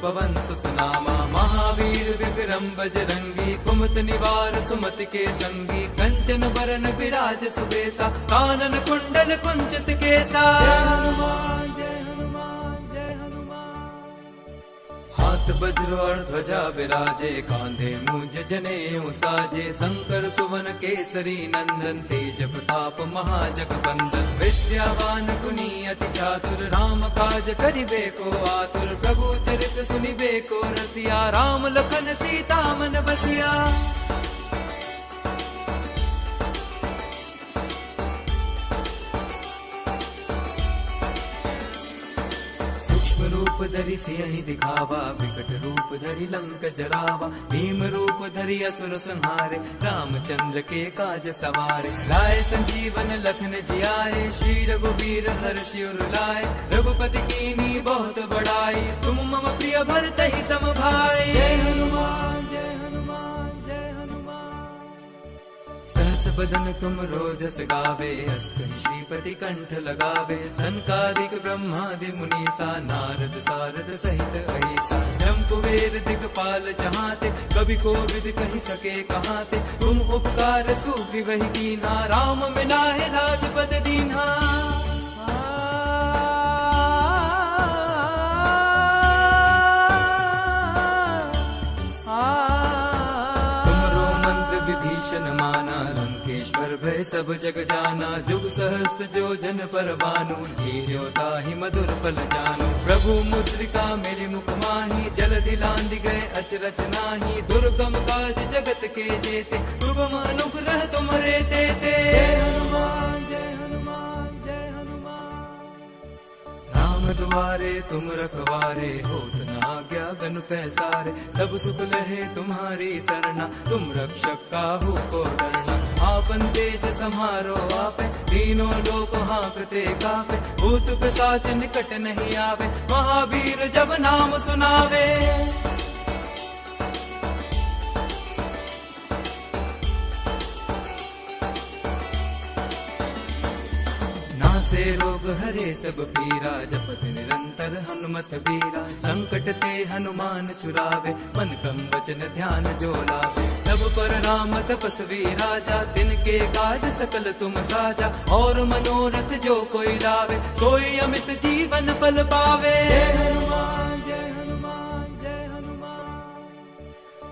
पवन सुत नामा महावीर विक्रम बजरंगी कुमत निवार सुमति के संगी कंचन बरन विराज सुबेसा कानन कुंडल कुंचित केसा हाथ वज्र ध्वजा विराजे, कांधे मुझ जने साजे। शंकर, सुवन, केसरी, नंदन, तेज प्रताप, महाजग बंदन। विद्यावान, गुनी, अति चातुर, राम काज करिबे को आतुर। प्रभु चरित सुनिबे को रसिया, राम लखन, सीता मन बसिया। रूप धरि सिंह दिखावा, विकट रूप धरि लंक जरावा भीम रूप धरि असुर संहारे, रामचंद्र के काज सवारे। लाए संजीवन लखन जियाए श्री रघुवीर हर शिवर लाए। रघुपति कीनी बहुत बड़ाई तुम मम प्रिय भरत ही सम भाई हनुमान। बदन तुम रोजस गावे हस श्रीपति कंठ लगावे। संकारिक ब्रह्मादि मुनीसा, नारद सारद सहित अहिसा। ब्रह्म कुबेर दिगपाल जहाते कभी को विद कही सके कहाते। तुम उपकार सुग्रीवहि कीना, राम मिलाए राजपद दीन्हा। लंकेश्वर भय सब जग जाना, जुग सहस्त्र जो जन पर बानु हीरोता ही मधुर फल जानु। प्रभु मुद्रिका मेरे मुख माही, जल दिलांद गए अचरच नाही। दुर्गम काज जगत के जेते, सुगम अनुग्रह तुमरे तेते जय हनुमान राम द्वारे तुम रखवारे, होत न आज्ञा गन पैसारे। सब सुख लहे तुम्हारी सरना, तुम रक्षक काहू को डरना आपन तेज समारो आपे। तीनों लोग हाकते कापे। भूत पिशाच निकट नहीं आवे। महावीर जब नाम सुनावे। नासे रोग हरे, सब पीरा। जपत निरंतर हनुमत बीरा संकट ते हनुमान चुरावे, मन कम वचन ध्यान जो लावे। सब पर राम तपस्वी राजा दिन के काज सकल तुम साजा। और मनोरथ जो कोई लावे कोई अमित जीवन फल पावे। हनुमान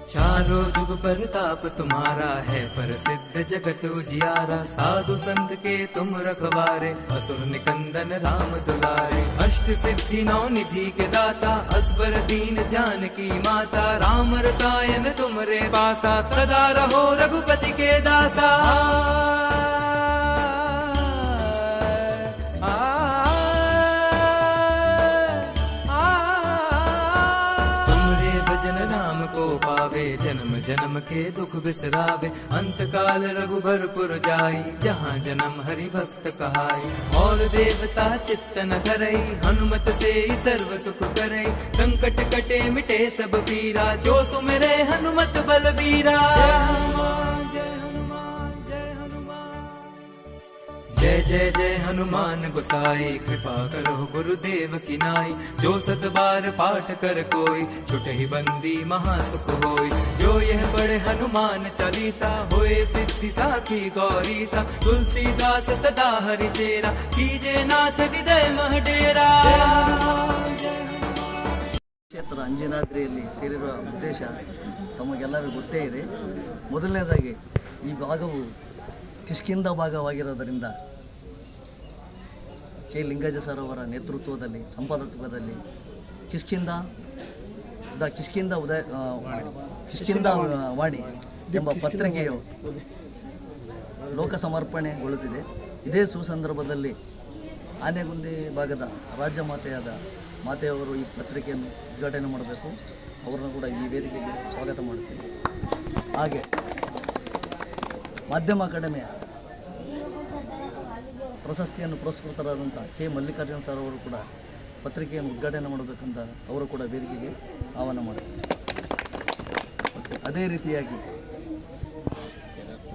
चारों जुग परताप तुम्हारा है प्रसिद्ध जगत उजियारा। साधु संत के तुम रखवारे असुर निकंदन राम दुलारे। अष्ट सिद्धि नौ निधि के दाता असबर दीन जान की माता। राम रसायन तुमरे पासा सदा रहो रघुपति के दासा। आ, आ, आ, जन्म के दुख बिसरावे। अंत काल रघुबर पुर जाई, जहाँ जन्म हरि भक्त कहाई। और देवता चित्तन करई हनुमत से सर्व सुख करई। संकट कटे मिटे सब पीरा, जो सुमरे हनुमत बलबीरा। जय जय जय हनुमान गोसाई कृपा करो गुरुदेव की नाई जो सत बार पाठ कर कोई छुटे ही बंदी महासुख होई जो यह पढ़े हनुमान चालीसा होए सिद्धि साखी गौरी सा तुलसीदास सदा हरि चेरा कीजे नाथ हृदय मह डेरा ಕ್ಷೇತ್ರ ಅಂಜನಾದ್ರಿಯಲ್ಲಿ ಸೇರಿರುವ ಉದ್ದೇಶ ತಮಗೆಲ್ಲರಿಗೂ ಗೊತ್ತೇ ಇದೆ ಮೊದಲನೇದಾಗಿ ಈ ಭಾಗವು ಕಿಷ್ಕಿಂದ ಭಾಗವಾಗಿರೋದರಿಂದ ಕೆ. ಲಿಂಗಜ ಸರ್ ಅವರ ನೇತೃತ್ವದಲ್ಲಿ ಸಂಪಾದಕತ್ವದಲ್ಲಿ ಕಿಷ್ಕಿಂದ ದ ಕಿಷ್ಕಿಂದ ಉದಯ ಕಿಷ್ಕಿಂದ ವಾಣಿ ಎಂಬ ಪತ್ರಿಕೆಯು ಲೋಕ ಸಮರ್ಪಣೆಗೊಳ್ಳುತ್ತಿದೆ. ಇದೇ ಸುಸಂದರ್ಭದಲ್ಲಿ ಆನೆಗುಂದಿ ಭಾಗದ ರಾಜ್ಯ ಮಾತೆಯಾದ ಮಾತೆಯವರು ಈ ಪತ್ರಿಕೆಯನ್ನು ಉದ್ಘಾಟನೆ ಮಾಡಬೇಕು. ಅವರನ್ನು ಕೂಡ ಈ ವೇದಿಕೆಗೆ ಸ್ವಾಗತ ಮಾಡುತ್ತೇನೆ. ಹಾಗೆ ಮಾಧ್ಯಮ ಅಕಾಡೆಮಿಯ ಪ್ರಶಸ್ತಿಯನ್ನು ಪುರಸ್ಕೃತರಾದಂಥ ಕೆ. ಮಲ್ಲಿಕಾರ್ಜುನ್ ಸರ್ ಅವರು ಕೂಡ ಪತ್ರಿಕೆಯನ್ನು ಉದ್ಘಾಟನೆ ಮಾಡಬೇಕಂತ ಅವರು ಕೂಡ ವೇದಿಕೆಗೆ ಆಹ್ವಾನ ಮಾಡಿದ್ದಾರೆ ಅದೇ ರೀತಿಯಾಗಿ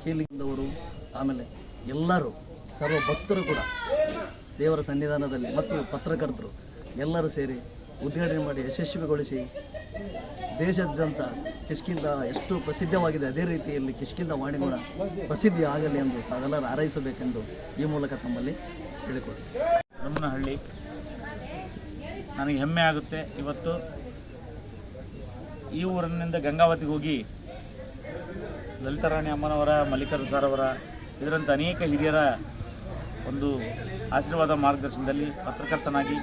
ಕೀಲಿಂದವರು ಆಮೇಲೆ ಎಲ್ಲರೂ ಸರ್ವ ಭಕ್ತರು ಕೂಡ ದೇವರ ಸನ್ನಿಧಾನದಲ್ಲಿ ಮತ್ತು ಪತ್ರಕರ್ತರು ಎಲ್ಲರೂ ಸೇರಿ ಉದ್ಘಾಟನೆ ಮಾಡಿ ಯಶಸ್ವಿಗೊಳಿಸಿ ದೇಶಾದ್ಯಂತ ಕಿಷ್ಕಿಂದ ಎಷ್ಟು ಪ್ರಸಿದ್ಧವಾಗಿದೆ, ಅದೇ ರೀತಿಯಲ್ಲಿ ಕಿಷ್ಕಿಂದ ವಾಣಿ ಕೂಡ ಪ್ರಸಿದ್ಧಿ ಆಗಲಿ ಎಂದು ತಾವೆಲ್ಲರೂ ಹಾರೈಸಬೇಕೆಂದು ಈ ಮೂಲಕ ತಮ್ಮಲ್ಲಿ ಹೇಳಿಕೊಡಿ ರಮನಹಳ್ಳಿ ನನಗೆ ಹೆಮ್ಮೆ ಆಗುತ್ತೆ. ಇವತ್ತು ಈ ಊರಿನಿಂದ ಗಂಗಾವತಿಗೆ ಹೋಗಿ ಲಲಿತಾರಾಣಿ ಅಮ್ಮನವರ ಮಲ್ಲಿಕಾರ್ಜುನ ಸರ್ ಅವರ ಇದರಂಥ ಅನೇಕ ಹಿರಿಯರ ಒಂದು ಆಶೀರ್ವಾದ ಮಾರ್ಗದರ್ಶನದಲ್ಲಿ ಪತ್ರಕರ್ತನಾಗಿ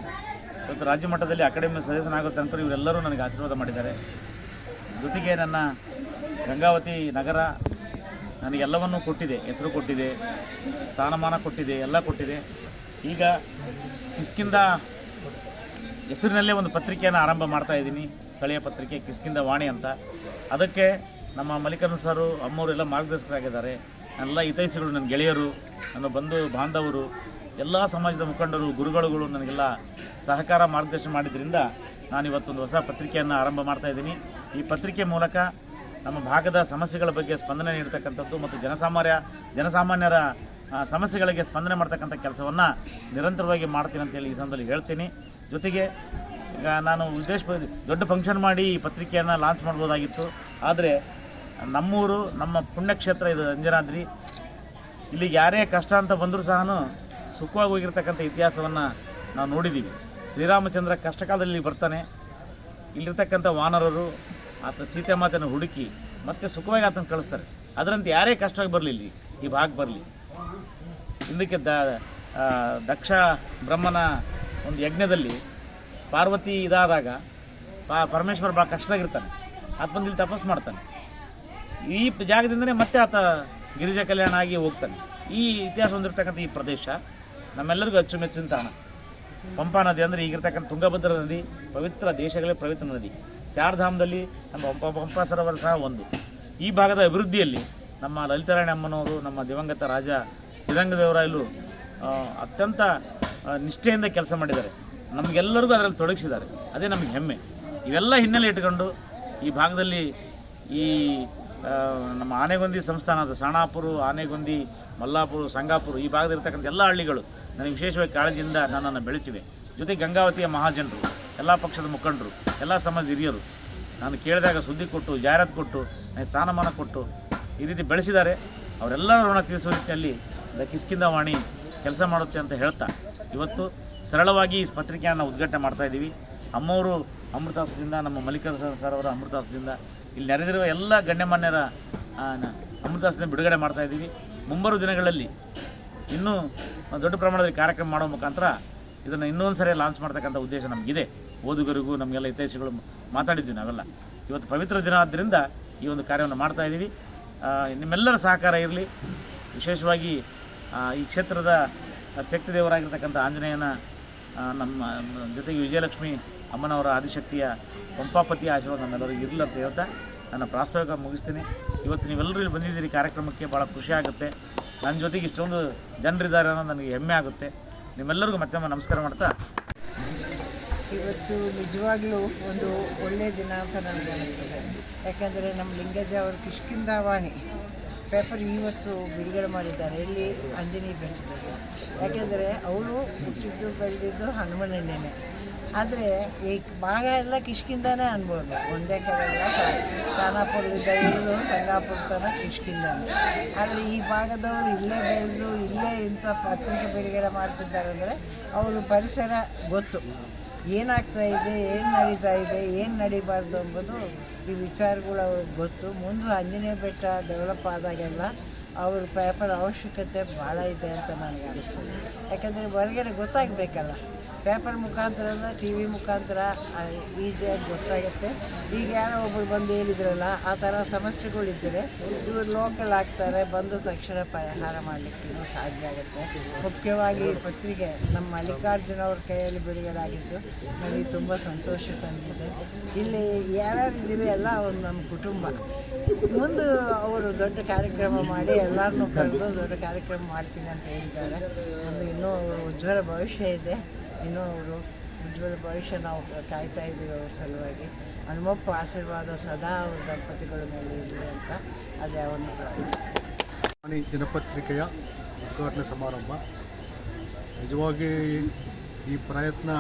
ಇವತ್ತು ರಾಜ್ಯ ಮಟ್ಟದಲ್ಲಿ ಅಕಾಡೆಮಿ ಸದಸ್ಯನಾಗೋ ತನಕ ಇವರೆಲ್ಲರೂ ನನಗೆ ಆಶೀರ್ವಾದ ಮಾಡಿದ್ದಾರೆ. ಜೊತೆಗೆ ನನ್ನ ಗಂಗಾವತಿ ನಗರ ನನಗೆಲ್ಲವನ್ನೂ ಕೊಟ್ಟಿದೆ, ಹೆಸರು ಕೊಟ್ಟಿದೆ, ಸ್ಥಾನಮಾನ ಕೊಟ್ಟಿದೆ, ಎಲ್ಲ ಕೊಟ್ಟಿದೆ. ಈಗ ಕಿಸ್ಕಿಂದ ಹೆಸರಿನಲ್ಲೇ ಒಂದು ಪತ್ರಿಕೆಯನ್ನು ಆರಂಭ ಮಾಡ್ತಾ ಇದ್ದೀನಿ, ಸ್ಥಳೀಯ ಪತ್ರಿಕೆ ಕಿಸ್ಕಿಂದ ವಾಣಿ ಅಂತ. ಅದಕ್ಕೆ ನಮ್ಮ ಮಲ್ಲಿಕಾರ್ಜುನ ಸರು ಅಮ್ಮವರೆಲ್ಲ ಮಾರ್ಗದರ್ಶಕರಾಗಿದ್ದಾರೆ. ಎಲ್ಲ ಹಿತೈಷಿಗಳು, ನನ್ನ ಗೆಳೆಯರು, ನನ್ನ ಬಂಧು, ಬಾಂಧವರು ಎಲ್ಲ ಸಮಾಜದ ಮುಖಂಡರು ಗುರುಗಳುಗಳು ನನಗೆಲ್ಲ ಸಹಕಾರ ಮಾರ್ಗದರ್ಶನ ಮಾಡಿದ್ರಿಂದ ನಾನು ಇವತ್ತೊಂದು ಹೊಸ ಪತ್ರಿಕೆಯನ್ನು ಆರಂಭ ಮಾಡ್ತಾ ಇದ್ದೀನಿ. ಈ ಪತ್ರಿಕೆ ಮೂಲಕ ನಮ್ಮ ಭಾಗದ ಸಮಸ್ಯೆಗಳ ಬಗ್ಗೆ ಸ್ಪಂದನೆ ನೀಡ್ತಕ್ಕಂಥದ್ದು ಮತ್ತು ಜನಸಾಮಾನ್ಯ, ಜನಸಾಮಾನ್ಯರ ಸಮಸ್ಯೆಗಳಿಗೆ ಸ್ಪಂದನೆ ಮಾಡ್ತಕ್ಕಂಥ ಕೆಲಸವನ್ನು ನಿರಂತರವಾಗಿ ಮಾಡ್ತೀನಿ ಅಂತೇಳಿ ಈ ಸಂದರ್ಭದಲ್ಲಿ ಹೇಳ್ತೀನಿ. ಜೊತೆಗೆ, ಈಗ ನಾನು ಉದ್ದೇಶ ದೊಡ್ಡ ಫಂಕ್ಷನ್ ಮಾಡಿ ಈ ಪತ್ರಿಕೆಯನ್ನು ಲಾಂಚ್ ಮಾಡ್ಬೋದಾಗಿತ್ತು. ಆದರೆ ನಮ್ಮೂರು, ನಮ್ಮ ಪುಣ್ಯಕ್ಷೇತ್ರ ಇದು ಅಂಜನಾದ್ರಿ. ಇಲ್ಲಿಗೆ ಯಾರೇ ಕಷ್ಟ ಅಂತ ಬಂದರೂ ಸಹ ಸುಖವಾಗಿ ಹೋಗಿರ್ತಕ್ಕಂಥ ಇತಿಹಾಸವನ್ನು ನಾವು ನೋಡಿದ್ದೀವಿ ಶ್ರೀರಾಮಚಂದ್ರ ಕಷ್ಟ ಕಾಲದಲ್ಲಿ ಇಲ್ಲಿ ಬರ್ತಾನೆ. ಇಲ್ಲಿರ್ತಕ್ಕಂಥ ವಾನರರು, ಆತ ಸೀತೆ ಮಾತನ್ನು ಹುಡುಕಿ ಮತ್ತೆ ಸುಖವಾಗಿ ಆತನ ಕಳಿಸ್ತಾರೆ. ಅದರಂತೆ ಯಾರೇ ಕಷ್ಟವಾಗಿ ಬರಲಿ ಇಲ್ಲಿ, ಈ ಭಾಗ ಬರಲಿ. ಹಿಂದಕ್ಕೆ ದ ದಕ್ಷ ಬ್ರಹ್ಮನ ಒಂದು ಯಜ್ಞದಲ್ಲಿ ಪಾರ್ವತಿ ಇದಾದಾಗ ಪಾ, ಪರಮೇಶ್ವರ ಭಾಳ ಕಷ್ಟದಾಗಿರ್ತಾನೆ. ಆತ ಬಂದು ಇಲ್ಲಿ ತಪಸ್ ಮಾಡ್ತಾನೆ. ಈ ಜಾಗದಿಂದನೇ ಮತ್ತೆ ಆತ ಗಿರಿಜಾ ಕಲ್ಯಾಣ ಆಗಿ ಹೋಗ್ತಾನೆ. ಈ ಇತಿಹಾಸ ಹೊಂದಿರತಕ್ಕಂಥ ಈ ಪ್ರದೇಶ ನಮ್ಮೆಲ್ಲರಿಗೂ ಅಚ್ಚುಮೆಚ್ಚಿನ ತಾಣ ಪಂಪಾ ನದಿ ಅಂದರೆ ಈಗಿರ್ತಕ್ಕಂಥ ತುಂಗಭದ್ರಾ ನದಿ, ಪವಿತ್ರ ದೇಶಗಳೇ ಪವಿತ್ರ ನದಿ. ಚಾರ್ಧಾಮದಲ್ಲಿ ನಮ್ಮ ಪಂಪ, ಪಂಪಾ ಸರೋವರ ಸಹ ಒಂದು. ಈ ಭಾಗದ ಅಭಿವೃದ್ಧಿಯಲ್ಲಿ ನಮ್ಮ ಲಲಿತಾರಾಯಣ ಅಮ್ಮನವರು, ನಮ್ಮ ದಿವಂಗತ ರಾಜ ಸಿದ್ಧಂಗದೇವರಾಯಲು ಅತ್ಯಂತ ನಿಷ್ಠೆಯಿಂದ ಕೆಲಸ ಮಾಡಿದ್ದಾರೆ. ನಮಗೆಲ್ಲರಿಗೂ ಅದರಲ್ಲಿ ತೊಡಗಿಸಿದ್ದಾರೆ. ಅದೇ ನಮಗೆ ಹೆಮ್ಮೆ. ಇವೆಲ್ಲ ಹಿನ್ನೆಲೆ ಇಟ್ಕೊಂಡು ಈ ಭಾಗದಲ್ಲಿ ಈ ನಮ್ಮ ಆನೆಗೊಂದಿ ಸಂಸ್ಥಾನದ ಸಾಣಾಪುರ, ಆನೆಗೊಂದಿ, ಮಲ್ಲಾಪುರ, ಸಂಗಾಪುರ ಈ ಭಾಗದಲ್ಲಿರ್ತಕ್ಕಂಥ ಎಲ್ಲ ಹಳ್ಳಿಗಳು ನನಗೆ ವಿಶೇಷವಾಗಿ ಕಾಳಜಿಯಿಂದ ನನ್ನನ್ನು ಬೆಳೆಸಿವೆ. ಜೊತೆ ಗಂಗಾವತಿಯ ಮಹಾಜನರು, ಎಲ್ಲ ಪಕ್ಷದ ಮುಖಂಡರು, ಎಲ್ಲ ಸಮಾಜದ ಹಿರಿಯರು, ನಾನು ಕೇಳಿದಾಗ ಸುದ್ದಿ ಕೊಟ್ಟು, ಜಾಹೀರಾತು ಕೊಟ್ಟು, ನನಗೆ ಸ್ಥಾನಮಾನ ಕೊಟ್ಟು ಈ ರೀತಿ ಬೆಳೆಸಿದ್ದಾರೆ. ಅವರೆಲ್ಲರೂ ಋಣ ತೀರಿಸುವ ರೀತಿಯಲ್ಲಿ ಕಿಸ್ಕಿಂದ ವಾಣಿ ಕೆಲಸ ಮಾಡುತ್ತೆ ಅಂತ ಹೇಳ್ತಾ, ಇವತ್ತು ಸರಳವಾಗಿ ಈ ಪತ್ರಿಕೆಯನ್ನು ಉದ್ಘಾಟನೆ ಮಾಡ್ತಾ ಇದ್ದೀವಿ. ಅಮ್ಮವರು ಅಮೃತಾಸದಿಂದ, ನಮ್ಮ ಮಲ್ಲಿಕಾರ್ಜುನ ಸರ್ ಅವರ ಅಮೃತಾಸದಿಂದ, ಇಲ್ಲಿ ನೆರೆದಿರುವ ಎಲ್ಲ ಗಣ್ಯಮಾನ್ಯರ ಅಮೃತಾಸದಿಂದ ಬಿಡುಗಡೆ ಮಾಡ್ತಾ ಇದ್ದೀವಿ. ಮುಂಬರುವ ದಿನಗಳಲ್ಲಿ ಇನ್ನೂ ದೊಡ್ಡ ಪ್ರಮಾಣದಲ್ಲಿ ಕಾರ್ಯಕ್ರಮ ಮಾಡೋ ಮುಖಾಂತರ ಇದನ್ನು ಇನ್ನೊಂದು ಸರಿ ಲಾಂಚ್ ಮಾಡ್ತಕ್ಕಂಥ ಉದ್ದೇಶ ನಮಗಿದೆ. ಓದುಗರಿಗೂ ನಮಗೆಲ್ಲ ಹಿತೈಷಿಗಳು ಮಾತಾಡಿದ್ವಿ ನಾವೆಲ್ಲ. ಇವತ್ತು ಪವಿತ್ರ ದಿನ ಆದ್ದರಿಂದ ಈ ಒಂದು ಕಾರ್ಯವನ್ನು ಮಾಡ್ತಾ ಇದ್ದೀವಿ. ನಿಮ್ಮೆಲ್ಲರ ಸಹಕಾರ ಇರಲಿ. ವಿಶೇಷವಾಗಿ ಈ ಕ್ಷೇತ್ರದ ಶಕ್ತಿ ದೇವರಾಗಿರ್ತಕ್ಕಂಥ ಆಂಜನೇಯನ ನಮ್ಮ, ಜೊತೆಗೆ ವಿಜಯಲಕ್ಷ್ಮಿ ಅಮ್ಮನವರ ಆದಿಶಕ್ತಿಯ ಪಂಪಾಪತಿಯ ಆಶೀರ್ವಾದ ನಮ್ಮೆಲ್ಲರಿಗೂ ಇರಲಿ ಅಂತ ಹೇಳ್ತಾ ನನ್ನ ಪ್ರಾಸ್ತಾವಿಕ ಮುಗಿಸ್ತೀನಿ. ಇವತ್ತು ನೀವೆಲ್ಲರೂ ಇಲ್ಲಿ ಬಂದಿದ್ದೀರಿ. ಕಾರ್ಯಕ್ರಮಕ್ಕೆ ಭಾಳ ಖುಷಿ ಆಗುತ್ತೆ. ನನ್ನ ಜೊತೆಗೆ ಇಷ್ಟೊಂದು ಜನರಿದ್ದಾರೆ ಅನ್ನೋ ನನಗೆ ಹೆಮ್ಮೆ ಆಗುತ್ತೆ. ನಿಮ್ಮೆಲ್ಲರಿಗೂ ಮತ್ತೊಮ್ಮೆ ನಮಸ್ಕಾರ ಮಾಡ್ತಾ. ಇವತ್ತು ನಿಜವಾಗ್ಲೂ ಒಂದು ಒಳ್ಳೆಯ ದಿನ ಅಂತ ನನಗೆ ಅನಿಸ್ತದೆ. ಯಾಕೆಂದರೆ ನಮ್ಮ ಲಿಂಗಜ್ಜ ಅವರು ಕಿಷ್ಕಿಂದಾವಾಣಿ ಪೇಪರ್ ಇವತ್ತು ಬಿಡುಗಡೆ ಮಾಡಿದ್ದಾರೆ. ಇಲ್ಲಿ ಅಂಜನಿ ಬೆಳೆಸಿದ್ದಾರೆ ಯಾಕೆಂದರೆ ಅವರು ಹುಟ್ಟಿದ್ದು ಬೆಳೆದಿದ್ದು ಹನುಮನನ್ನೇನೆ ಆದರೆ ಈ ಭಾಗ ಎಲ್ಲ ಕಿಷ್ಕಿಂದಾನೇ ಅನ್ಬೋದು. ಒಂದೇ ಕಡೆ ಎಲ್ಲ ಖಾನಾಪುರದಿಂದ ಹಿಡಿದು ಸಂಗಾಪುರ ತನಕ ಕಿಷ್ಕಿಂದಾನೆ. ಆದರೆ ಈ ಭಾಗದವರು ಇಲ್ಲೇ ಬೆಳೆದು, ಇಲ್ಲೇ ಇಂಥ ಪತ್ರಿಕೆ ಬಿಡುಗಡೆ ಮಾಡ್ತಿದ್ದಾರೆ ಅಂದರೆ ಅವರು ಪರಿಸರ ಗೊತ್ತು. ಏನಾಗ್ತಾ ಇದೆ, ಏನು ನಡೀತಾ ಇದೆ, ಏನು ನಡೀಬಾರ್ದು ಎಂಬುದು ಈ ವಿಚಾರಗಳು ಅವ್ರಿಗೆ ಗೊತ್ತು. ಮುಂದೆ ಆಂಜನೇಯ ಬೆಟ್ಟ ಡೆವಲಪ್ ಆದಾಗೆಲ್ಲ ಅವ್ರ ಪೇಪರ್ ಅವಶ್ಯಕತೆ ಭಾಳ ಇದೆ ಅಂತ ನನಗೆ ಅನಿಸ್ತದೆ. ಯಾಕಂದರೆ ಹೊರಗಡೆ ಗೊತ್ತಾಗಬೇಕಲ್ಲ. ಪೇಪರ್ ಮುಖಾಂತರ ಟಿ ವಿ ಮುಖಾಂತರ ಈಸಿಯಾಗಿ ಗೊತ್ತಾಗುತ್ತೆ. ಈಗ ಯಾರೋ ಒಬ್ಬರು ಬಂದು ಹೇಳಿದ್ರಲ್ಲ, ಆ ಥರ ಸಮಸ್ಯೆಗಳಿದ್ದರೆ ಇವರು ಲೋಕಲ್ ಆಗ್ತಾರೆ, ಬಂದು ತಕ್ಷಣ ಪರಿಹಾರ ಮಾಡಲಿಕ್ಕೆ ಸಾಧ್ಯ ಆಗುತ್ತೆ. ಮುಖ್ಯವಾಗಿ ಪತ್ರಿಕೆ, ನಮ್ಮ ಮಲ್ಲಿಕಾರ್ಜುನ ಅವ್ರ ಕೈಯಲ್ಲಿ ಬಿಡುಗಡೆಯಾಗಿದ್ದು, ನನಗೆ ತುಂಬ ಸಂತೋಷ ತಂದಿದೆ. ಇಲ್ಲಿ ಯಾರ್ಯಾರು ಇದ್ದೀವಿ ಎಲ್ಲ ಒಂದು ನಮ್ಮ ಕುಟುಂಬ. ಮುಂದೆ ಅವರು ದೊಡ್ಡ ಕಾರ್ಯಕ್ರಮ ಮಾಡಿ ಎಲ್ಲರನ್ನೂ ಕರೆದು ದೊಡ್ಡ ಕಾರ್ಯಕ್ರಮ ಮಾಡ್ತೀನಿ ಅಂತ ಹೇಳಿದ್ದಾರೆ. ಒಂದು ಇನ್ನೂ ಉಜ್ವಲ ಭವಿಷ್ಯ ಇದೆ. ಇನ್ನೂ ಅವರು ಉಜ್ವಲ ಭವಿಷ್ಯ ನಾವು ಕಾಯ್ತಾ ಇದ್ದೀವಿ ಅವ್ರ ಸಲುವಾಗಿ. ಹನುಮಪ್ಪ ಆಶೀರ್ವಾದ ಸದಾ ಅವ್ರ ದಂಪತಿಗಳ ಮೇಲೆ ಇರಲಿ ಅಂತ ಅದೇ ಅವನು ಪ್ರಾರ್ಥಿಸ್ತೀನಿ ದಿನಪತ್ರಿಕೆಯ ಉದ್ಘಾಟನೆ ಸಮಾರಂಭ. ನಿಜವಾಗಿ ಈ ಪ್ರಯತ್ನ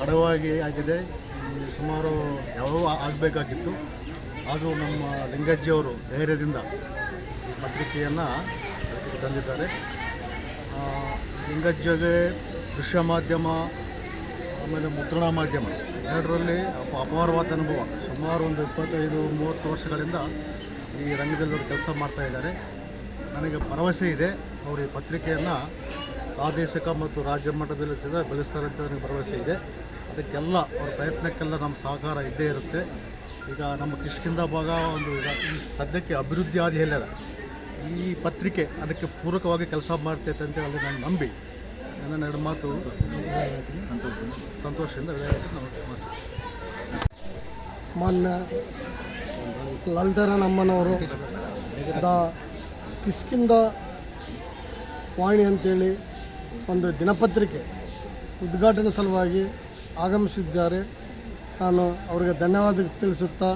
ತಡವಾಗಿ ಆಗಿದೆ. ಸುಮಾರು ಯಾವಾಗ ಆಗಬೇಕಾಗಿತ್ತು. ಆದರೂ ನಮ್ಮ ಲಿಂಗಜ್ಜಿಯವರು ಧೈರ್ಯದಿಂದ ಪತ್ರಿಕೆಯನ್ನು ತಂದಿದ್ದಾರೆ. ಲಿಂಗಜ್ಜಿಗೆ ದೃಶ್ಯ ಮಾಧ್ಯಮ, ಆಮೇಲೆ ಮುದ್ರಣ ಮಾಧ್ಯಮ, ಎರಡರಲ್ಲಿ ಅಪ ಅಪಾರವಾದ ಅನುಭವ. ಸುಮಾರು ಒಂದು ಇಪ್ಪತ್ತೈದು, ಮೂವತ್ತು ವರ್ಷಗಳಿಂದ ಈ ರಂಗದಲ್ಲಿ ಅವರು ಕೆಲಸ ಮಾಡ್ತಾ ಇದ್ದಾರೆ. ನನಗೆ ಭರವಸೆ ಇದೆ. ಅವರು ಈ ಪತ್ರಿಕೆಯನ್ನು ಪ್ರಾದೇಶಿಕ ಮತ್ತು ರಾಜ್ಯ ಮಟ್ಟದಲ್ಲಿ ಸಹ ಬೆಳೆಸ್ತಾರೆ ಅಂತ ನನಗೆ ಭರವಸೆ ಇದೆ. ಅದಕ್ಕೆಲ್ಲ ಅವ್ರ ಪ್ರಯತ್ನಕ್ಕೆಲ್ಲ ನಮ್ಮ ಸಹಕಾರ ಇದ್ದೇ ಇರುತ್ತೆ. ಈಗ ನಮ್ಮ ಕಿಷ್ಕಿಂದ ಭಾಗ ಒಂದು ಈಗ ಈ ಸದ್ಯಕ್ಕೆ ಅಭಿವೃದ್ಧಿ ಹಾದಿಯಲ್ಲಿದೆ ಈ ಪತ್ರಿಕೆ ಅದಕ್ಕೆ ಪೂರಕವಾಗಿ ಕೆಲಸ ಮಾಡ್ತೈತೆ ಅಂತ ಹೇಳಿ ನಾನು ನಂಬಿ. ಎರಡು ಮಾತು ಸಂತೋಷದಿಂದ ಮಾನ್ಯ ನಾವು ನಮ್ಮನವರು ದ ಕಿಸ್ಕಿಂದ ವಾಣಿ ಅಂತೇಳಿ ಒಂದು ದಿನಪತ್ರಿಕೆ ಉದ್ಘಾಟನೆ ಸಲುವಾಗಿ ಆಗಮಿಸಿದ್ದಾರೆ. ನಾನು ಅವರಿಗೆ ಧನ್ಯವಾದ ತಿಳಿಸುತ್ತಾ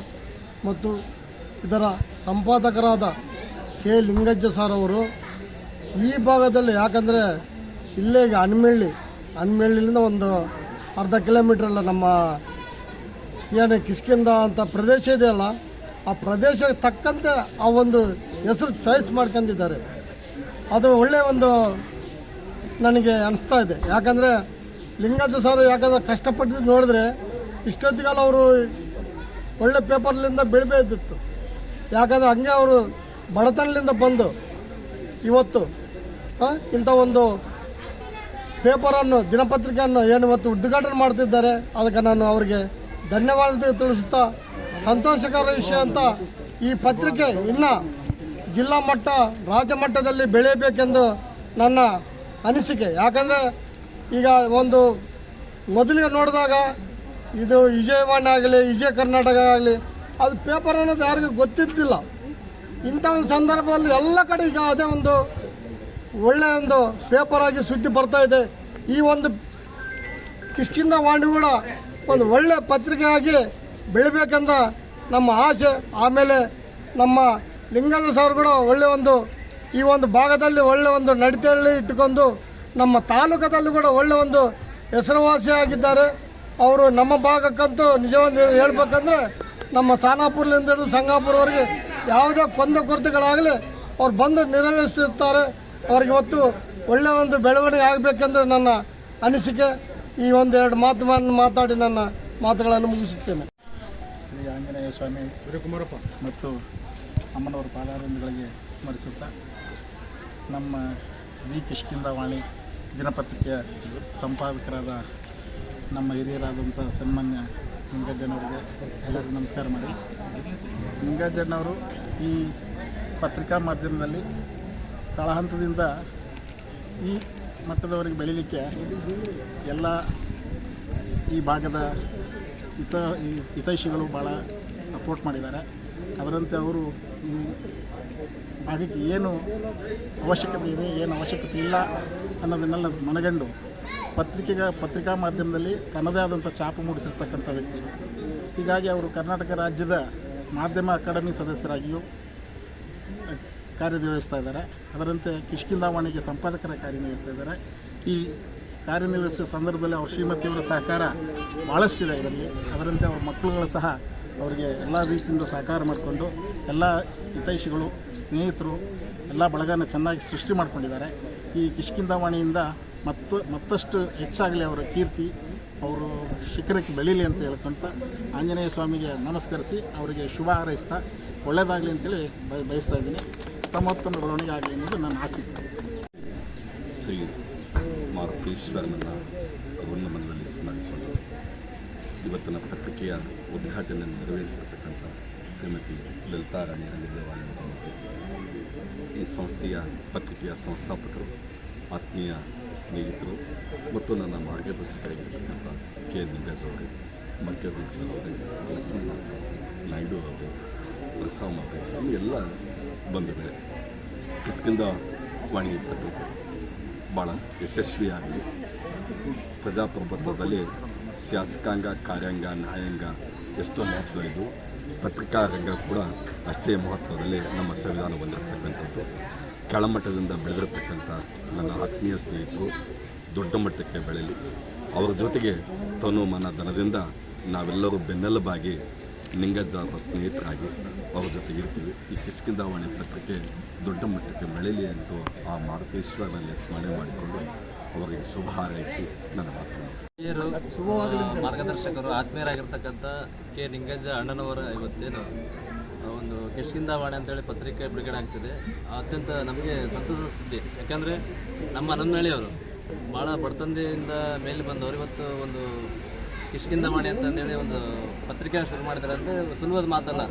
ಮತ್ತು ಇದರ ಸಂಪಾದಕರಾದ ಕೆ ಲಿಂಗಜ್ಜ ಸರ್ ಅವರು ಈ ಭಾಗದಲ್ಲಿ ಯಾಕಂದರೆ ಇಲ್ಲೇ ಈಗ ಅನ್ಮೆಳ್ಳಿಯಿಂದ ಒಂದು ಅರ್ಧ ಕಿಲೋಮೀಟ್ರಲ್ಲ ನಮ್ಮ ಏನು ಕಿಸ್ಕಿಂದ ಅಂತ ಪ್ರದೇಶ ಇದೆಯಲ್ಲ, ಆ ಪ್ರದೇಶಕ್ಕೆ ತಕ್ಕಂತೆ ಆ ಒಂದು ಹೆಸರು ಚಾಯ್ಸ್ ಮಾಡ್ಕೊಂಡಿದ್ದಾರೆ. ಅದು ಒಳ್ಳೆಯ ಒಂದು ನನಗೆ ಅನಿಸ್ತಾ ಇದೆ. ಯಾಕಂದರೆ ಲಿಂಗಾಜ ಸರ್ ಯಾಕಂದ್ರೆ ಕಷ್ಟಪಟ್ಟಿದ್ದು ನೋಡಿದ್ರೆ ಇಷ್ಟೊತ್ತಿಗೆಲ್ಲ ಅವರು ಒಳ್ಳೆ ಪೇಪರ್ಲಿಂದ ಬೆಳಿಬೇಕಿತ್ತು ಯಾಕಂದರೆ ಹಂಗೆ ಅವರು ಬಡತನದಿಂದ ಬಂದು ಇವತ್ತು ಇಂಥ ಒಂದು ಪೇಪರನ್ನು, ದಿನಪತ್ರಿಕೆಯನ್ನು ಏನು ಇವತ್ತು ಉದ್ಘಾಟನೆ ಮಾಡ್ತಿದ್ದಾರೆ, ಅದಕ್ಕೆ ನಾನು ಅವರಿಗೆ ಧನ್ಯವಾದ ತಿಳಿಸುತ್ತಾ, ಸಂತೋಷಕರ ವಿಷಯ ಅಂತ ಈ ಪತ್ರಿಕೆ ಇನ್ನು ಜಿಲ್ಲಾ ಮಟ್ಟ, ರಾಜ್ಯ ಮಟ್ಟದಲ್ಲಿ ಬೆಳೆಯಬೇಕೆಂದು ನನ್ನ ಅನಿಸಿಕೆ. ಯಾಕಂದರೆ ಈಗ ಒಂದು ಮೊದಲಿಗೆ ನೋಡಿದಾಗ ಇದು ವಿಜಯವಾಣಿ ಆಗಲಿ, ವಿಜಯ ಕರ್ನಾಟಕ ಆಗಲಿ, ಅದು ಪೇಪರ್ ಅನ್ನೋದು ಯಾರಿಗೂ ಗೊತ್ತಿದ್ದಿಲ್ಲ. ಇಂಥ ಒಂದು ಸಂದರ್ಭದಲ್ಲಿ ಎಲ್ಲ ಕಡೆ ಈಗ ಅದೇ ಒಂದು ಒಳ್ಳೆಯ ಒಂದು ಪೇಪರ್ ಆಗಿ ಸುದ್ದಿ ಬರ್ತಾ ಇದೆ. ಈ ಒಂದು ಕಿಷ್ಕಿಂದ ವಾಣಿ ಕೂಡ ಒಂದು ಒಳ್ಳೆಯ ಪತ್ರಿಕೆಯಾಗಿ ಬೆಳಿಬೇಕಂತ ನಮ್ಮ ಆಸೆ. ಆಮೇಲೆ ನಮ್ಮ ಲಿಂಗದ ಸರ್ ಕೂಡ ಒಳ್ಳೆಯ ಒಂದು, ಈ ಒಂದು ಭಾಗದಲ್ಲಿ ಒಳ್ಳೆಯ ಒಂದು ನಡಿತೆಯಲ್ಲಿ ಇಟ್ಟುಕೊಂಡು ನಮ್ಮ ತಾಲೂಕದಲ್ಲಿ ಕೂಡ ಒಳ್ಳೆಯ ಒಂದು ಹೆಸರುವಾಸಿಯಾಗಿದ್ದಾರೆ ಅವರು ನಮ್ಮ ಭಾಗಕ್ಕಂತೂ ನಿಜವನ್ನು ಹೇಳ್ಬೇಕಂದ್ರೆ ನಮ್ಮ ಸಾನಾಪುರ್ಲಿಂದ ಹಿಡಿದು ಸಂಗಾಪುರವರೆಗೆ ಯಾವುದೇ ಕೊಂದ ಕೊರತೆಗಳಾಗಲಿ ಅವ್ರು ಬಂದು ನಿರ್ವಹಿಸುತ್ತಾರೆ ಅವ್ರಿಗೆ ಇವತ್ತು ಒಳ್ಳೆಯ ಒಂದು ಬೆಳವಣಿಗೆ ಆಗಬೇಕೆಂದು ನನ್ನ ಅನಿಸಿಕೆ ಈ ಒಂದೆರಡು ಎರಡು ಮಾತುಗಳನ್ನು ಮಾತಾಡಿ ನನ್ನ ಮಾತುಗಳನ್ನು ಮುಗಿಸುತ್ತೇನೆ. ಶ್ರೀ ಆಂಜನೇಯ ಸ್ವಾಮಿ ಗುರುಕುಮಾರಪ್ಪ. ಮತ್ತು ಅಮ್ಮನವರ ಪಾದಾರಗಳಿಗೆ ಸ್ಮರಿಸುತ್ತಾ ನಮ್ಮ ವಿ ಕಿಷ್ಕಿಂದವಾಣಿ ದಿನಪತ್ರಿಕೆಯ ಸಂಪಾದಕರಾದ ನಮ್ಮ ಹಿರಿಯರಾದಂಥ ಸನ್ಮಾನ್ಯ ಲಿಂಗಜ್ಜನವರಿಗೆ ಎಲ್ಲರಿಗೂ ನಮಸ್ಕಾರ ಮಾಡಿ. ಲಿಂಗಜ್ಜನವರು ಈ ಪತ್ರಿಕಾ ಮಾಧ್ಯಮದಲ್ಲಿ ತಳಹಂತದಿಂದ ಈ ಮಟ್ಟದವರೆಗೆ ಬೆಳೀಲಿಕ್ಕೆ ಎಲ್ಲ ಈ ಭಾಗದ ಹಿತ ಹಿತೈಷಿಗಳು ಭಾಳ ಸಪೋರ್ಟ್ ಮಾಡಿದ್ದಾರೆ. ಅದರಂತೆ ಅವರು ಈ ಭಾಗಕ್ಕೆ ಏನು ಅವಶ್ಯಕತೆ ಇದೆ, ಏನು ಅವಶ್ಯಕತೆ ಇಲ್ಲ ಅನ್ನೋದನ್ನೆಲ್ಲ ಮನಗಂಡು ಪತ್ರಿಕೆಗ, ಪತ್ರಿಕಾ ಮಾಧ್ಯಮದಲ್ಲಿ ತನ್ನದೇ ಆದಂಥ ಛಾಪು ಮೂಡಿಸಿರ್ತಕ್ಕಂಥ ವ್ಯಕ್ತಿ. ಹೀಗಾಗಿ ಅವರು ಕರ್ನಾಟಕ ರಾಜ್ಯದ ಮಾಧ್ಯಮ ಅಕಾಡೆಮಿ ಸದಸ್ಯರಾಗಿಯೂ ಕಾರ್ಯನಿರ್ವಹಿಸ್ತಾ ಇದ್ದಾರೆ. ಅದರಂತೆ ಕಿಷ್ಕಿಂದಾವಾಣಿಗೆ ಸಂಪಾದಕರ ಕಾರ್ಯನಿರ್ವಹಿಸ್ತಾ ಇದ್ದಾರೆ. ಈ ಕಾರ್ಯನಿರ್ವಹಿಸುವ ಸಂದರ್ಭದಲ್ಲಿ ಅವ್ರ ಶ್ರೀಮತಿಯವರ ಸಹಕಾರ ಭಾಳಷ್ಟಿದೆ ಇದರಲ್ಲಿ. ಅದರಂತೆ ಅವ್ರ ಮಕ್ಕಳುಗಳು ಸಹ ಅವರಿಗೆ ಎಲ್ಲ ರೀತಿಯಿಂದ ಸಹಕಾರ ಮಾಡಿಕೊಂಡು ಎಲ್ಲ ಹಿತೈಷಿಗಳು, ಸ್ನೇಹಿತರು, ಎಲ್ಲ ಬಳಗನ ಚೆನ್ನಾಗಿ ಸೃಷ್ಟಿ ಮಾಡಿಕೊಂಡಿದ್ದಾರೆ. ಈ ಕಿಷ್ಕಿಂದಾವಾಣಿಯಿಂದ ಮತ್ತು, ಮತ್ತಷ್ಟು ಹೆಚ್ಚಾಗಲಿ ಅವರ ಕೀರ್ತಿ, ಅವರು ಶಿಖರಕ್ಕೆ ಬೆಳೀಲಿ ಅಂತ ಹೇಳ್ಕೊಂತ ಆಂಜನೇಯ ಸ್ವಾಮಿಗೆ ನಮಸ್ಕರಿಸಿ ಅವರಿಗೆ ಶುಭ ಹಾರೈಸ್ತಾ ಒಳ್ಳೆಯದಾಗಲಿ ಅಂತೇಳಿ ಬಯ, ಬಯಸ್ತಾ ಇದ್ದೀನಿ. ತಮ್ಮೊತ್ತಮ ಬೆಳವಣಿಗೆ ಆಗಲಿ ಅನ್ನೋದು ನನ್ನ ಆಸೆ. ಶ್ರೀ ಮಾರುತೇಶ್ವರನನ್ನು ಮನದಲ್ಲಿ ಸ್ಮರಿಸಿಕೊಂಡು ಇವತ್ತಿನ ಪತ್ರಿಕೆಯ ಉದ್ಘಾಟನೆಯನ್ನು ನೆರವೇರಿಸಿರ್ತಕ್ಕಂಥ ಶ್ರೀಮತಿ ಲಲಿತಾ ರಾಣಿ ರಂಗದೇವಾನಿ ಈ ಸಂಸ್ಥೆಯ ಪತ್ರಿಕೆಯ ಸಂಸ್ಥಾಪಕರು, ಆತ್ಮೀಯ ಸ್ನೇಹಿತರು ಮತ್ತು ನನ್ನ ಮಾರ್ಗದರ್ಶಕರಾಗಿರ್ತಕ್ಕಂಥ ಕೆ. ನಿಂಗಜ್ ಅವರು ಮರ್ಕಜ್ ಸರ್ ಅವರು, ಲಕ್ಷ್ಮಣ ನಾಯ್ಡು ಅವರು ಪ್ರಸಾಮ್ ಅವರೇ ಎಲ್ಲ ಬಂಧುಗಳೇ ಪುಸ್ತಕದಿಂದ ವಾಣಿ ಬರಬೇಕು ಭಾಳ ಯಶಸ್ವಿಯಾಗಿ ಪ್ರಜಾಪ್ರಭುತ್ವದಲ್ಲಿ ಶಾಸಕಾಂಗ, ಕಾರ್ಯಾಂಗ ನ್ಯಾಯಾಂಗ ಎಷ್ಟೋ ಮಹತ್ವ ಇದ್ದು ಪತ್ರಿಕಾ ರಂಗ ಕೂಡ ಅಷ್ಟೇ ಮಹತ್ವದಲ್ಲಿ ನಮ್ಮ ಸಂವಿಧಾನ ಹೊಂದಿರತಕ್ಕಂಥದ್ದು. ಕೆಳಮಟ್ಟದಿಂದ ಬೆಳೆದಿರತಕ್ಕಂಥ ನನ್ನ ಆತ್ಮೀಯ ಸ್ನೇಹಿತರು, ದೊಡ್ಡ ಮಟ್ಟಕ್ಕೆ ಬೆಳೆಯಲಿ ಅವರ ಜೊತೆಗೆ ತನು ಮನ ದನದಿಂದ ನಾವೆಲ್ಲರೂ ಬೆನ್ನೆಲುಬಾಗಿ ನಿಂಗಜ್ಜರ ಸ್ನೇಹಿತರಾಗಿ ಅವ್ರ ಜೊತೆ ಇರ್ತೀವಿ. ಈ ಕಿಸ್ಕಿಂದಾವಣೆ ಪತ್ರಿಕೆ ದೊಡ್ಡ ಮಟ್ಟಕ್ಕೆ ಬೆಳೀಲಿ ಎಂದು ಆ ಮಾರುತೇಶ್ವರನಲ್ಲಿ ಸ್ಮರಣೆ ಮಾಡಿಕೊಂಡು ಅವರಿಗೆ ಶುಭ ಹಾರೈಸಿ ನನ್ನ ಮಾತನ್ನು ಹಿರಿಯರು ಮಾರ್ಗದರ್ಶಕರು ಆತ್ಮೀಯರಾಗಿರ್ತಕ್ಕಂಥ ಕೆ. ಲಿಂಗಜ್ಜ ಅಣ್ಣನವರ ಇವತ್ತೇನು ಒಂದು ಕಿಷ್ಕಿಂದಾವಾಣಿ ಅಂತೇಳಿ ಪತ್ರಿಕೆ ಬಿಡುಗಡೆ ಆಗ್ತಿದೆ. ಅತ್ಯಂತ ನಮಗೆ ಸಂತಸದ ಸುದ್ದಿ. ಯಾಕಂದರೆ ನಮ್ಮ ನನ್ನಹಳ್ಳಿಯವರು ಭಾಳ ಬಡತಂದೆಯಿಂದ ಮೇಲೆ ಬಂದವರು ಇವತ್ತು ಒಂದು ಕಿಷ್ಕಿಂದವಾಣಿ ಅಂತಂದೇಳಿ ಒಂದು ಪತ್ರಿಕೆ ಶುರು ಮಾಡಿದ್ದಾರೆ ಅಂದರೆ ಸುಲಭದ ಮಾತಲ್ಲ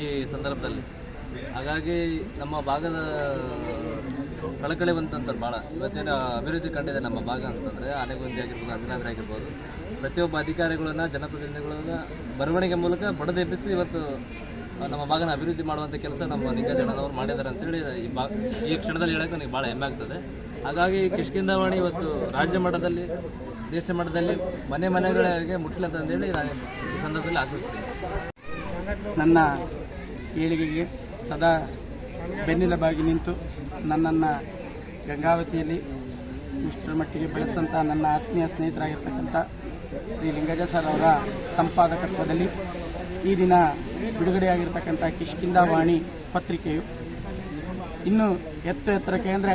ಈ ಸಂದರ್ಭದಲ್ಲಿ. ಹಾಗಾಗಿ ನಮ್ಮ ಭಾಗದ ಕಳಕಳಿವಂತಂತಾರೆ ಭಾಳ. ಇವತ್ತೇನು ಅಭಿವೃದ್ಧಿ ಕಂಡಿದೆ ನಮ್ಮ ಭಾಗ ಅಂತಂದರೆ, ಆನೆಗುಂದಿ ಆಗಿರ್ಬೋದು, ಅಂಜನಾದ್ರಿ ಆಗಿರ್ಬೋದು. ಪ್ರತಿಯೊಬ್ಬ ಅಧಿಕಾರಿಗಳನ್ನ, ಜನಪ್ರತಿನಿಧಿಗಳನ್ನ ಬರವಣಿಗೆ ಮೂಲಕ ಬಡದೆಬ್ಬಿಸಿ ಇವತ್ತು ನಮ್ಮ ಭಾಗನ ಅಭಿವೃದ್ಧಿ ಮಾಡುವಂಥ ಕೆಲಸ ನಮ್ಮ ನಿಂಗಜನದವ್ರು ಮಾಡಿದ್ದಾರೆ ಅಂತೇಳಿ ಈ ಬಾ ಈ ಕ್ಷಣದಲ್ಲಿ ಹೇಳೋಕೆ ನನಗೆ ಭಾಳ ಹೆಮ್ಮೆ ಆಗ್ತದೆ. ಹಾಗಾಗಿ ಕಿಷ್ಕಿಂದವಾಣಿ ಇವತ್ತು ರಾಜ್ಯ ಮಟ್ಟದಲ್ಲಿ, ದೇಶ ಮಟ್ಟದಲ್ಲಿ ಮನೆ ಮನೆಗಳಿಗೆ ಮುಟ್ಲಂತಂದೇಳಿ ನಾನು ಸಂದರ್ಭದಲ್ಲಿ ಆಶಿಸ್ತೀನಿ. ನನ್ನ ಏಳಿಗೆಗೆ ಸದಾ ಬೆನ್ನೆಲುಬಾಗಿ ನಿಂತು ನನ್ನನ್ನು ಗಂಗಾವತಿಯಲ್ಲಿ ಇಷ್ಟರ ಮಟ್ಟಿಗೆ ಬೆಳೆಸಿದಂಥ ನನ್ನ ಆತ್ಮೀಯ ಸ್ನೇಹಿತರಾಗಿರ್ತಕ್ಕಂಥ ಶ್ರೀ ಲಿಂಗಜ ಸರ್ ಅವರ ಸಂಪಾದಕತ್ವದಲ್ಲಿ ಈ ದಿನ ಬಿಡುಗಡೆಯಾಗಿರ್ತಕ್ಕಂಥ ಕಿಷ್ಕಿಂದಾವಾಣಿ ಪತ್ರಿಕೆಯು. ಇನ್ನು ಎತ್ತು ಎತ್ತರಕ್ಕೆ ಅಂದರೆ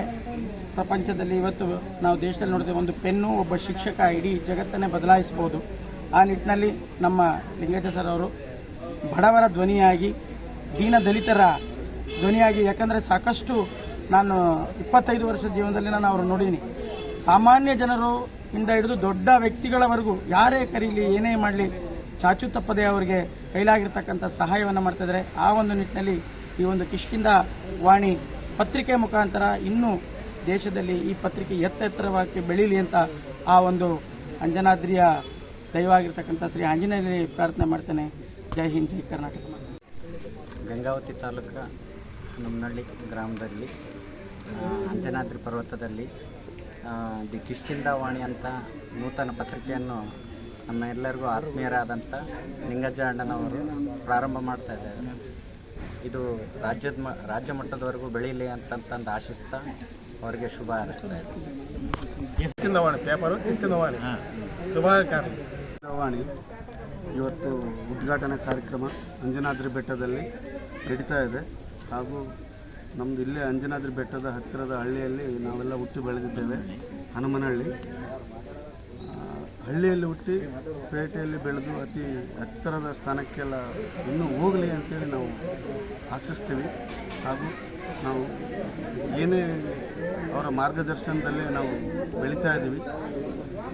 ಪ್ರಪಂಚದಲ್ಲಿ ಇವತ್ತು ನಾವು ದೇಶದಲ್ಲಿ ನೋಡಿದ್ರೆ ಒಂದು ಪೆನ್ನು, ಒಬ್ಬ ಶಿಕ್ಷಕ, ಇಡೀ ಜಗತ್ತನ್ನೇ ಬದಲಾಯಿಸ್ಬೋದು. ಆ ನಿಟ್ಟಿನಲ್ಲಿ ನಮ್ಮ ಲಿಂಗೇಶ ಸರ್ ಅವರು ಬಡವರ ಧ್ವನಿಯಾಗಿ, ದೀನ ದಲಿತರ ಧ್ವನಿಯಾಗಿ, ಯಾಕಂದರೆ ಸಾಕಷ್ಟು ನಾನು ಇಪ್ಪತ್ತೈದು ವರ್ಷ ಜೀವನದಲ್ಲಿ ನಾನು ಅವರು ನೋಡಿದ್ದೀನಿ ಸಾಮಾನ್ಯ ಜನರು ಇಂದ ಹಿಡಿದು ದೊಡ್ಡ ವ್ಯಕ್ತಿಗಳವರೆಗೂ ಯಾರೇ ಕರೀಲಿ, ಏನೇ ಮಾಡಲಿ, ಚಾಚು ತಪ್ಪದೆ ಅವರಿಗೆ ಕೈಲಾಗಿರ್ತಕ್ಕಂಥ ಸಹಾಯವನ್ನು ಮಾಡ್ತಿದ್ದಾರೆ ಆ ಒಂದು ನಿಟ್ಟಿನಲ್ಲಿ ಈ ಒಂದು ಕಿಷ್ಕಿಂದ ವಾಣಿ ಪತ್ರಿಕೆ ಮುಖಾಂತರ ಇನ್ನೂ ದೇಶದಲ್ಲಿ ಈ ಪತ್ರಿಕೆ ಎತ್ತೆತ್ತರವಾಗಿ ಬೆಳೀಲಿ ಅಂತ ಆ ಒಂದು ಅಂಜನಾದ್ರಿಯ ದೈವವಾಗಿರ್ತಕ್ಕಂಥ ಶ್ರೀ ಆಂಜನೇಯ ಪ್ರಾರ್ಥನೆ ಮಾಡ್ತೇನೆ. ಜೈ ಹಿಂದ್ ಜೈ ಕರ್ನಾಟಕ. ಗಂಗಾವತಿ ತಾಲೂಕ ನಮ್ಮನಹಳ್ಳಿ ಗ್ರಾಮದಲ್ಲಿ ಆ, ಅಂಜನಾದ್ರಿ ಪರ್ವತದಲ್ಲಿ ದಿ ದಿ ಕಿಷ್ಕಿಂದಾವಾಣಿ ಅಂತ ನೂತನ ಪತ್ರಿಕೆಯನ್ನು ನಮ್ಮ ಎಲ್ಲರಿಗೂ ಆತ್ಮೀಯರಾದಂಥ ನಿಂಗಜ್ಜ ಅಣ್ಣನವರು ಪ್ರಾರಂಭ ಮಾಡ್ತಾ ಇದ್ದಾರೆ. ಇದು ರಾಜ್ಯದ ಮ ರಾಜ್ಯ ಮಟ್ಟದವರೆಗೂ ಬೆಳೀಲಿ ಅಂತಂತಂದು ಆಶಿಸ್ತಾ ಅವರಿಗೆ ಶುಭ ಹಾರೈಸ್ತಾ ಇದ್ದೀನಿ. ಕಿಸ್ಕಿಂದವಾಣಿ ಪೇಪರು ಕಿಸ್ಕಿಂದವಾಣಿ ಶುಭಾಕಾರಿ ವಾಣಿ ಇವತ್ತು ಉದ್ಘಾಟನಾ ಕಾರ್ಯಕ್ರಮ ಅಂಜನಾದ್ರಿ ಬೆಟ್ಟದಲ್ಲಿ ನಡೀತಾ ಇದೆ. ಹಾಗೂ ನಮ್ಮದು ಇಲ್ಲೇ ಅಂಜನಾದ್ರಿ ಬೆಟ್ಟದ ಹತ್ತಿರದ ಹಳ್ಳಿಯಲ್ಲಿ ನಾವೆಲ್ಲ ಹುಟ್ಟಿ ಬೆಳೆದಿದ್ದೇವೆ, ಹನುಮನಹಳ್ಳಿ. ಹಳ್ಳಿಯಲ್ಲಿ ಹುಟ್ಟಿ ಪೇಟೆಯಲ್ಲಿ ಬೆಳೆದು ಅತಿ ಎತ್ತರದ ಸ್ಥಾನಕ್ಕೆಲ್ಲ ಇನ್ನೂ ಹೋಗಲಿ ಅಂತೇಳಿ ನಾವು ಆಶಿಸ್ತೀವಿ. ಹಾಗೂ ನಾವು ಏನೇ ಅವರ ಮಾರ್ಗದರ್ಶನದಲ್ಲಿ ನಾವು ಬೆಳೀತಾ ಇದ್ದೀವಿ.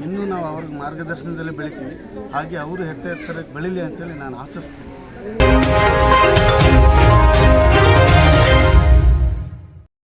ಇನ್ನೂ ನಾವು ಅವ್ರಿಗೆ ಮಾರ್ಗದರ್ಶನದಲ್ಲಿ ಬೆಳಿತೀವಿ. ಹಾಗೆ ಅವರು ಹೆತ್ತ ಎತ್ತರಕ್ಕೆ ಬೆಳೀಲಿ ಅಂತೇಳಿ ನಾನು ಆಶಿಸ್ತೀನಿ.